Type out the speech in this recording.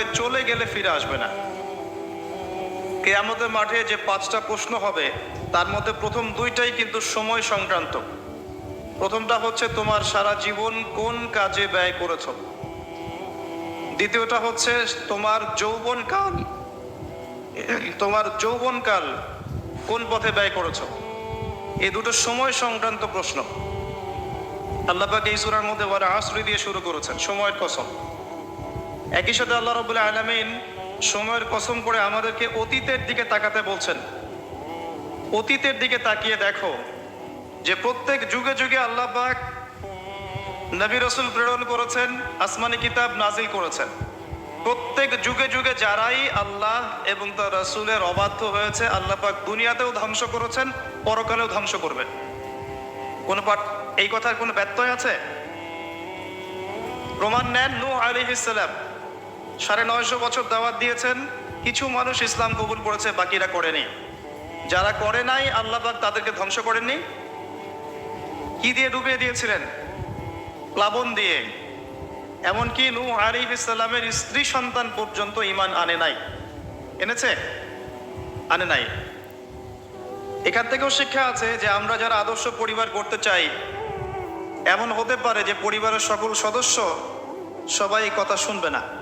হয়ে চলে গেলে ফিরে আসবে না। কেয়ামতের মাঠে যে পাঁচটা প্রশ্ন হবে, তার মধ্যে প্রথম দুইটাই কিন্তু সময় সংক্রান্ত। প্রথমটা হচ্ছে, তোমার সারা জীবন কোন কাজে ব্যয় করেছ? দ্বিতীয়টা হচ্ছে, তোমার যৌবনকাল তোমার যৌবনকাল কোন পথে ব্যয় করেছ? এই দুটো সময় সংক্রান্ত প্রশ্ন। আল্লাহ এই সূরার মধ্যে আসরি দিয়ে শুরু করেছেন, সময়ের কসম। একই সাথে আল্লাহ রবুল্লাহ আলমিন সময়ের কসম করে আমাদেরকে অতীতের দিকে তাকাতে বলছেন। অতীতের দিকে তাকিয়ে দেখো যে প্রত্যেক যুগে যুগে আল্লাহ নবী রসুল প্রেরণ করেছেন, আসমানি কিতাব নাজিল করেছেন। প্রত্যেক যুগে যুগে যারাই আল্লাহ এবং তার রসুলের অবাধ্য হয়েছে, আল্লাহ পাক দুনিয়াতেও ধ্বংস করেছেন, পরকালেও ধ্বংস করবেন। কোন পাঠ, এই কথার কোনো ব্যত্যয় আছে? প্রমাণ নেন নূহ আলিহিসাল্লাম সাড়ে নয়শো বছর দাওয়াত দিয়েছেন, কিছু মানুষ ইসলাম কবুল করেছে, বাকিরা করেনি। যারা করে নাই, আল্লাহ তাদেরকে ধ্বংস করেননি। কি দিয়ে ডুবিয়ে দিয়েছিলেন? প্লাবন দিয়ে। এমনকি নূহ আলিহ ইসলামের স্ত্রী সন্তান পর্যন্ত ইমান আনে নাই। এনেছে? আনে নাই। এখান থেকেও শিক্ষা আছে যে আমরা যারা আদর্শ পরিবার করতে চাই, এমন হতে পারে যে পরিবারের সকল সদস্য সবাই কথা শুনবে না।